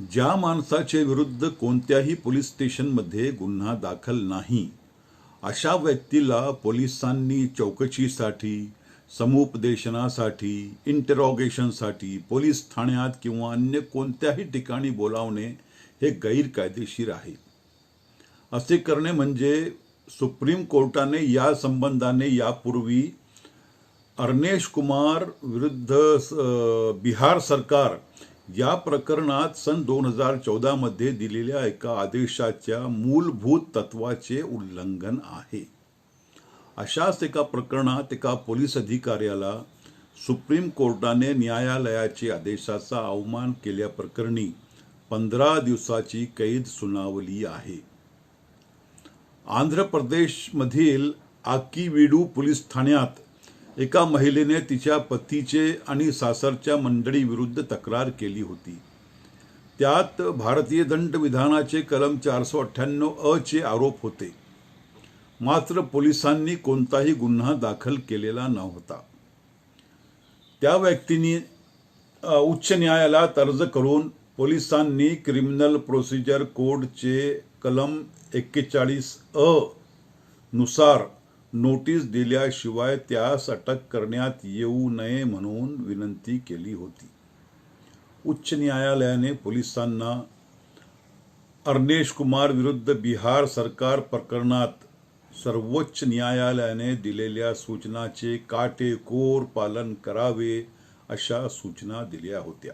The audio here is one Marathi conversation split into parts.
ज्या माणसाचे विरुद्ध कोणत्याही पोलीस स्टेशनमध्ये गुन्हा दाखल नाही अशा व्यक्तीला पोलिसांनी चौकशीसाठी समुपदेशनासाठी इंटरॉगेशनसाठी पोलीस ठाण्यात किंवा अन्य कोणत्याही ठिकाणी बोलावणे हे गैरकायदेशीर आहे. असे करणे म्हणजे सुप्रीम कोर्टाने या संबंधाने यापूर्वी अर्नेश कुमार विरुद्ध बिहार सरकार या प्रकरणात सन दोन हजार चौदामध्ये दिलेल्या एका आदेशाच्या मूलभूत तत्वाचे उल्लंघन आहे. अशाच एका प्रकरणात एका पोलीस अधिकाऱ्याला सुप्रीम कोर्टाने न्यायालयाच्या आदेशाचा अवमान केल्याप्रकरणी पंधरा दिवसाची कैद सुनावली आहे. आंध्र प्रदेशमधील आकीवीडू पोलीस ठाण्यात एका महिलेने तिच्या पतीचे आणि सासरच्या मंडळीविरुद्ध तक्रार केली होती. त्यात भारतीय दंड विधानाचे कलम चारशे अठ्ठ्याण्णव अ चे आरोप होते. मात्र पोलिसांनी कोणताही गुन्हा दाखल केलेला नव्हता. त्या व्यक्तीने उच्च न्यायालयात अर्ज करून पोलिसांनी क्रिमिनल प्रोसिजर कोडचे कलम एक्केचाळीस अ नुसार नोटीस दिल्याशिवाय त्यास अटक करण्यात येऊ नये म्हणून विनंती केली होती. उच्च न्यायालयाने पोलिसांना अर्नेश कुमार विरुद्ध बिहार सरकार प्रकरणात सर्वोच्च न्यायालयाने दिलेल्या सूचनाचे काटेकोर पालन करावे अशा सूचना दिल्या होत्या.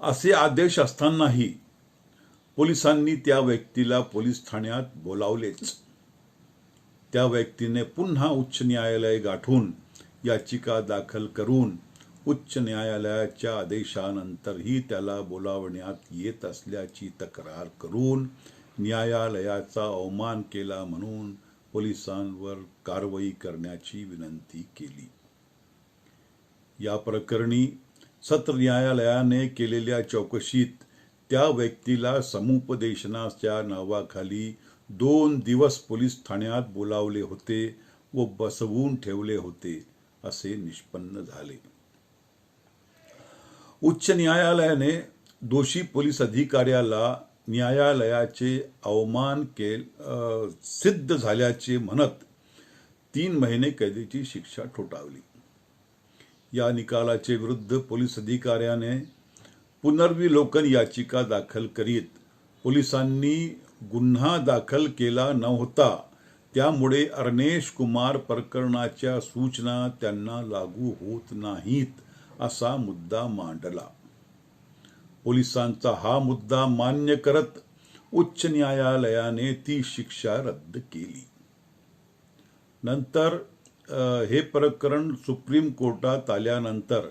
असे आदेश असतानाही पोलिसांनी त्या व्यक्तीला पोलीस ठाण्यात बोलावलेच. त्या व्यक्तीने पुन्हा उच्च न्यायालय गाठून याचिका दाखल करून उच्च न्यायालयाच्या आदेशानंतरही त्याला बोलावण्यात येत असल्याची तक्रार करून न्यायालयाचा अवमान केला म्हणून पोलिसांवर कारवाई करण्याची विनंती केली. या प्रकरणी सत्र न्यायालयाने केलेल्या चौकशीत त्या व्यक्तीला समुपदेशनाच्या नावाखाली दोन दिवस पोलीस ठाण्यात बोलावले होते व बसवून ठेवले होते असे निष्पन्न झाले. उच्च न्यायालयाने दोषी पोलीस अधिकाऱ्याला न्यायालयाचे अवमान के अ, सिद्ध झाल्याचे म्हणत तीन महिने कैदेची शिक्षा ठोठावली. या निकालाचे विरुद्ध पोलीस अधिकाऱ्याने पुनर्विलोकन याचिका दाखल करीत पोलिसांनी गुन्हा दाखल केला नव्हता. त्यामुळे अर्नेश कुमार प्रकरणाच्या सूचना त्यांना लागू होत नाहीत असा मुद्दा मांडला. पोलिसांचा हा मुद्दा मान्य करत उच्च न्यायालयाने ती शिक्षा रद्द केली. नंतर हे प्रकरण सुप्रीम कोर्टात आल्यानंतर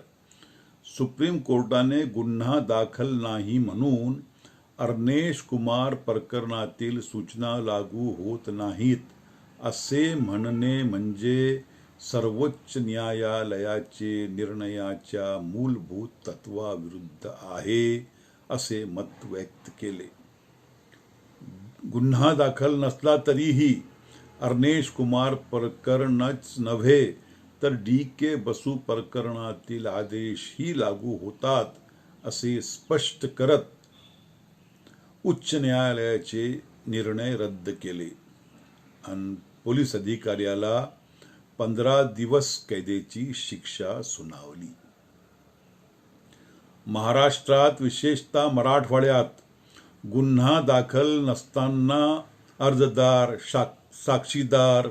सुप्रीम कोर्टाने गुन्हा दाखल नाही म्हणून अर्नेश कुमार प्रकरणातील सूचना लागू होत नाहीत असे म्हणणे म्हणजे सर्वोच्च न्यायालयाचे निर्णयाच्या मूलभूत तत्वाविरुद्ध आहे असे मत व्यक्त केले. गुन्हा दाखल नसला तरीही अर्नेश कुमार प्रकरणच नव्हे तर डी के बसू प्रकरणातील आदेशही लागू होतात असे स्पष्ट करत उच्च न्यायालयाचे निर्णय रद्द केले. आणि पोलीस अधिकाऱ्याला पंधरा दिवस कैदेची शिक्षा सुनावली. महाराष्ट्रात विशेषतः मराठवाड्यात गुन्हा दाखल नसताना अर्जदार साक साक्षीदार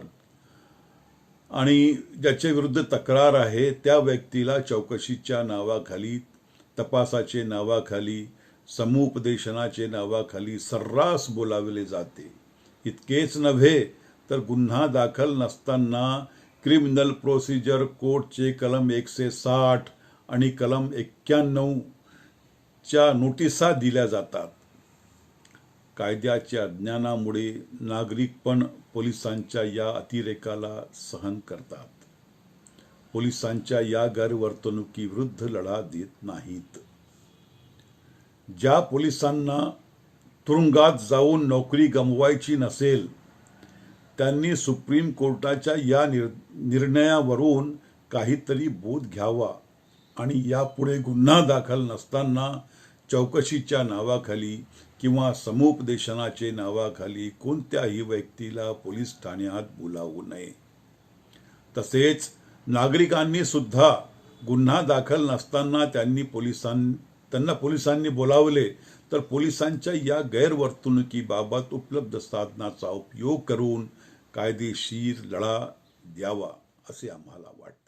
आणि ज्याच्या विरुद्ध तक्रार आहे त्या व्यक्तीला चौकशीच्या नावाखाली तपासाचे नावाखाली समुपदेशनाचे नावाखाली सर्रास बोलावले जाते. इतकेच नव्हे तर गुन्हा दाखल नसताना क्रिमिनल प्रोसिजर कोडचे कलम एकशे साठ आणि कलम एक्क्याण्णवच्या नोटिसा दिल्या जातात. कायद्याच्या अज्ञानामुळे नागरिक पण पोलिसांच्या या अतिरेकाला सहन करतात. पोलिसांच्या या गैरवर्तणुकीविरुद्ध लढा देत नाहीत. ज्या पोलिसांना तुरुंगात जाऊन नोकरी गमवायची नसेल त्यांनी सुप्रीम कोर्टाच्या या निर निर्णयावरून काहीतरी बोध घ्यावा आणि यापुढे गुन्हा दाखल नसताना चौकशीच्या नावाखाली किंवा समुपदेशनाचे नावाखाली कोणत्याही व्यक्तीला पोलीस ठाण्यात बोलावू नये. तसेच नागरिकांनी सुद्धा गुन्हा दाखल नसताना त्यांनी पोलिसां त्यांना पोलिसांनी बोलावले तर पोलिसांच्या या गैरवर्तणुकीबाबत उपलब्ध साधनाचा उपयोग करून कायदेशीर लढा द्यावा असे आम्हाला वाटते.